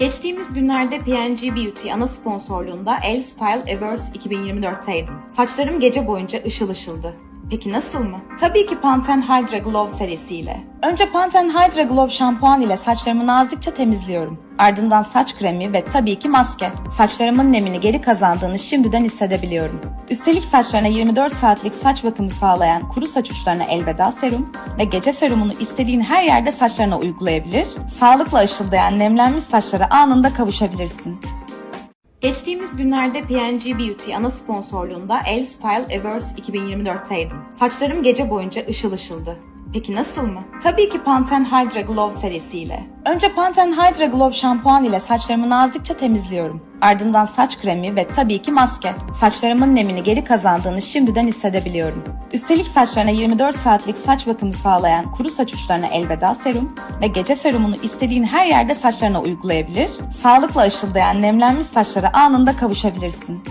Geçtiğimiz günlerde PNG Beauty ana sponsorluğunda El Style Awards 2024'teydim. Saçlarım gece boyunca ışıl ışıldı. Peki nasıl mı? Tabii ki Pantene Hydra Glow serisiyle. Önce Pantene Hydra Glow şampuan ile saçlarımı nazikçe temizliyorum. Ardından saç kremi ve tabii ki maske. Saçlarımın nemini geri kazandığını şimdiden hissedebiliyorum. Üstelik saçlarına 24 saatlik saç bakımı sağlayan kuru saç uçlarına elveda serum ve gece serumunu istediğin her yerde saçlarına uygulayabilir, sağlıkla ışıldayan nemlenmiş saçlara anında kavuşabilirsin. Geçtiğimiz günlerde PNG Beauty ana sponsorluğunda El Style Awards 2024'teydim. Saçlarım gece boyunca ışıl ışıldı. Peki nasıl mı? Tabii ki Pantene Hydra Glow serisiyle. Önce Pantene Hydra Glow şampuan ile saçlarımı nazikçe temizliyorum. Ardından saç kremi ve tabii ki maske. Saçlarımın nemini geri kazandığını şimdiden hissedebiliyorum. Üstelik saçlarına 24 saatlik saç bakımı sağlayan kuru saç uçlarına elveda serum ve gece serumunu istediğin her yerde saçlarına uygulayabilir, sağlıkla ışıldayan nemlenmiş saçlara anında kavuşabilirsin.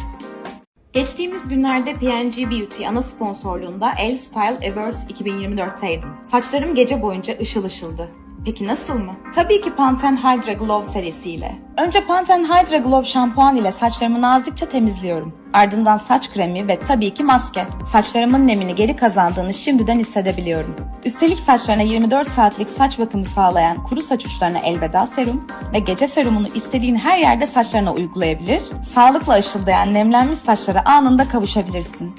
Geçtiğimiz günlerde PNG Beauty ana sponsorluğunda El Style Awards 2024'teydim. Saçlarım gece boyunca ışıl ışıldı. Peki nasıl mı? Tabii ki Pantene Hydra Glow serisiyle. Önce Pantene Hydra Glow şampuan ile saçlarımı nazikçe temizliyorum. Ardından saç kremi ve tabii ki maske. Saçlarımın nemini geri kazandığını şimdiden hissedebiliyorum. Üstelik saçlarına 24 saatlik saç bakımı sağlayan kuru saç uçlarına elveda serum ve gece serumunu istediğin her yerde saçlarına uygulayabilir, sağlıkla ışıldayan nemlenmiş saçlara anında kavuşabilirsin.